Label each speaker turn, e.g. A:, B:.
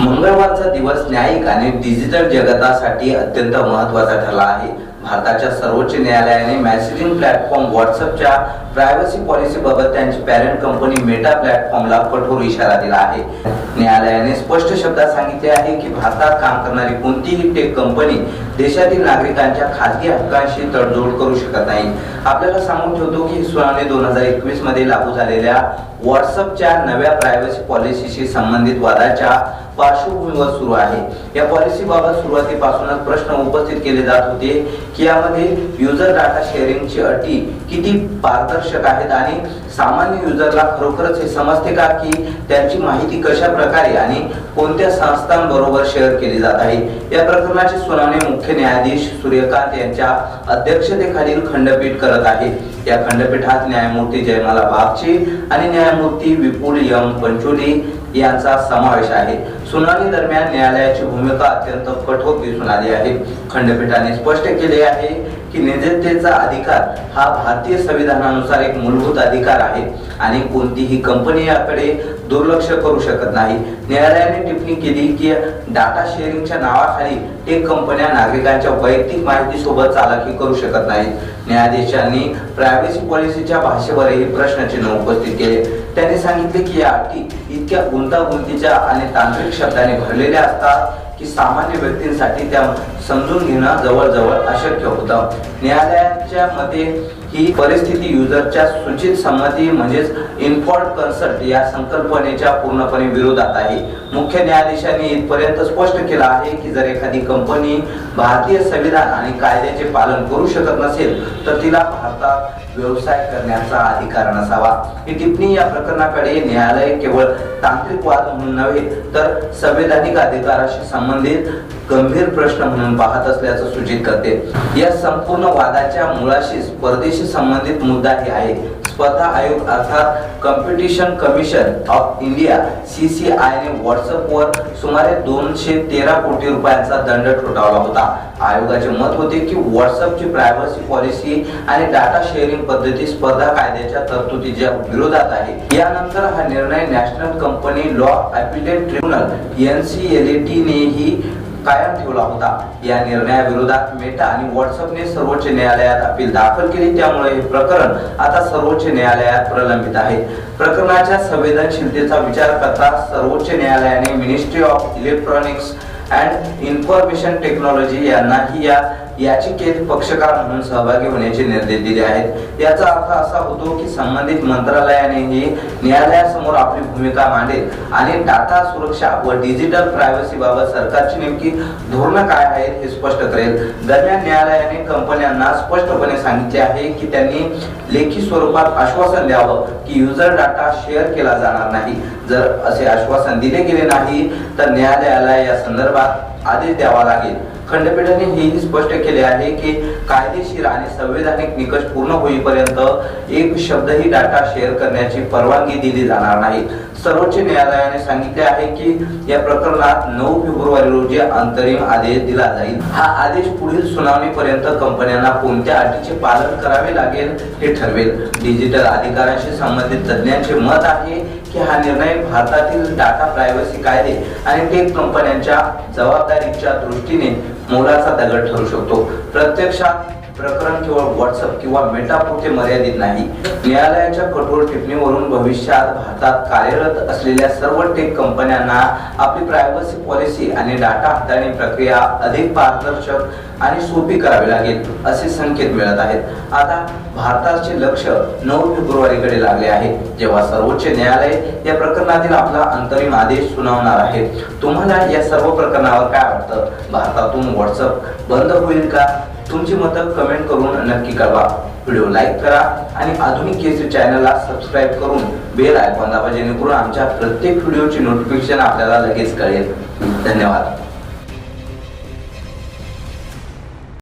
A: मंगळवारचा दिवस न्यायिक आणि डिजिटल जगतासाठी अत्यंत महत्त्वाचा ठरला आहे. भारताच्या सर्वोच्च न्यायालयाने मेसेजिंग प्लॅटफॉर्म व्हॉट्सअपच्या प्रायव्हसी पॉलिसीबाबत त्यांची पॅरेंट कंपनी मेटा प्लॅटफॉर्मला कठोर इशारा दिला आहे. न्यायालयाने स्पष्ट शब्दात सांगितले आहे की भारतात काम करणारी कोणतीही टेक कंपनी देशातील नागरिकांच्या खाजगी हक्कांशी तडजोड करू शकत नाही. आपल्याला सांगून ठेवतो की सुनावणी दोन हजार एकवीसमध्ये लागू झालेल्या व्हॉट्सअपच्या नव्या प्रायव्हसी पॉलिसीशी संबंधित वादाच्या पार्श्वभूमीवर सुरू आहे. या पॉलिसीबाबत सुरुवातीपासूनच प्रश्न उपस्थित केले जात होते की यामध्ये युजर डाटा शेअरिंगची अटी किती पारदर्शक आहेत आणि सामान्य युजरला खरोखरच हे समजते का की त्यांची माहिती कशा प्रकारे आणि कोणत्या संस्थांबरोबर शेअर केली जात आहे? या प्रकरणाची सुनावणी मुख्य न्यायाधीश सूर्यकांत यांच्या अध्यक्षतेखालील खंडपीठ करत आहे. या खंडपीठात न्यायमूर्ती जयमाला बागची आणि न्यायमूर्ती विपुल यम पंचोली यांचा समावेश आहे. सुनावणी दरम्यान न्यायालयाची भूमिका अत्यंत कठोर दिसून आली आहे. खंडपीठाने स्पष्ट केले आहे की निजतेचा अधिकार हा भारतीय संविधानानुसार एक मूलभूत अधिकार आहे आणि कोणतीही कंपनी याकडे दुर्लक्ष करू शकत नाही. न्यायालयाने टिप्पणी केली की डाटा शेअरिंगच्या नावाखाली टेक कंपन्या नागरिकांच्या वैयक्तिक माहितीसोबत चालाकी करू शकत नाहीत. न्यायाधीशांनी प्रायव्हसी पॉलिसीच्या भाषेवरही प्रश्नचिन्ह उपस्थित केले. त्यांनी सांगितले की या अटी इतक्या गुंतागुंतीच्या आणि तांत्रिक शब्दाने भरलेल्या असतात की सामान्य व्यक्तींसाठी त्या समजून घेणं जवळजवळ अशक्य होतं. न्यायालयाच्या मते ही परिस्थिती युजरच्या सूचित संमती म्हणजेच इन्फॉर्ड कन्सल्ट या संकल्पनेच्या पूर्णपणे विरोधात आहे. मुख्य न्यायाधीशांनी इथपर्यंत स्पष्ट केलं आहे की जर एखादी कंपनी भारतीय संविधान आणि कायद्याचे पालन करू शकत नसेल तर तिला भारतात व्यवसाय करण्याचा अधिकार नसावा. ही टिप्पणी या प्रकरणाकडे न्यायालय केवळ तांत्रिक वाद म्हणून नव्हे तर संवैधानिक अधिकाराशी संबंधित गंभीर प्रश्न म्हणून पाहत असल्याचं सूचित करते. या संपूर्ण वादाच्या मुळाशी परदेशी कायद्याशी संबंधित मुद्दाही आहे. स्पर्धा आयोग अर्थात competition commission of India C C आयने व्हॉट्सअपवर सुमारे दोनशे तेरा कोटी रुपयांचा दंड ठोठावला होता. आयोगाचे मत होते की व्हॉट्सअपची प्रायव्हसी पॉलिसी आणि डाटा शेअरिंग पद्धती स्पर्धा कायद्याच्या तरतुदीच्या विरोधात आहे. यानंतर हा निर्णय national company law appellate tribunal N C NCLT टीनेही कायम ठेवला होता. या निर्णयाविरोधात मेटा आणि व्हॉट्सअपने सर्वोच्च न्यायालयात अपील दाखल केली. त्यामुळे हे प्रकरण आता सर्वोच्च न्यायालयात प्रलंबित आहे. प्रकरणाच्या संवेदनशीलतेचा विचार करता सर्वोच्च न्यायालयाने ministry of electronics and information technology यांनाही या याचिकेत पक्षकार म्हणून सहभागी होण्याचे निर्देश दिले आहेत. याचा अर्थ असा होतो की संबंधित मंत्रालयानेही न्यायालयासमोर आपली भूमिका मांडेल आणि डाटा सुरक्षा व डिजिटल प्रायव्हसी बाबत सरकारची नेमकी धोरणं काय आहेत हे स्पष्ट करेल. दरम्यान न्यायालयाने कंपन्यांना स्पष्टपणे सांगितले आहे की त्यांनी लेखी स्वरूपात आश्वासन द्यावं की युजर डाटा शेअर केला जाणार नाही. जर असे आश्वासन दिले गेले नाही तर न्यायालयाला या संदर्भात संदर्भात आदेश द्यावा लागेल. खंडपीठाने हेही स्पष्ट केले आहे की कायदेशीर आणि संवैधानिक निकष पूर्ण होईपर्यंत एक शब्दही डाटा शेअर करण्याची परवानगी दिली जाणार नाही. सर्वोच्च न्यायालयाने सांगितले आहे की या प्रकरणात नऊ फेब्रुवारी रोजी अंतरिम आदेश दिला जाईल. हा आदेश पुढील सुनावणीपर्यंत कंपन्यांना कोणत्या अटीचे पालन करावे लागेल हे ठरवेल. डिजिटल अधिकारांशी संबंधित तज्ज्ञांचे मत आहे की हा निर्णय भारतातील डाटा प्रायव्हसी कायदे आणि टेक कंपन्यांच्या जबाबदारीच्या दृष्टीने मोलाचा दगड ठरू शकतो. प्रत्यक्षात प्रकरण केवळ व्हॉट्सअप किंवा मेटापुरते मर्यादित नाही. न्यायालयाच्या कठोर टिप्पणीवरून भविष्यात भारतात कार्यरत असलेल्या सर्व टेक कंपन्यांना आपली प्रायव्हसी पॉलिसी आणि डाटा हाताळणी प्रक्रिया अधिक पारदर्शक आणि सोपी करावी लागेल असे संकेत मिळत आहेत. आता भारताचे लक्ष नऊ फेब्रुवारीकडे लागले आहे जेव्हा सर्वोच्च न्यायालय या प्रकरणातील आपला अंतरिम आदेश सुनावणार आहे. तुम्हाला या सर्व प्रकरणावर काय वाटतं? भारतातून व्हॉट्सअप बंद होईल का? तुमची मतं कमेंट करून नक्की कळवा. व्हिडिओ लाईक करा आणि आधुनिक केसरी चॅनलला सबस्क्राईब करून बेल आयकॉन दाबा जेणेकरून आमच्या प्रत्येक व्हिडिओची नोटिफिकेशन आपल्याला लगेच कळेल. धन्यवाद.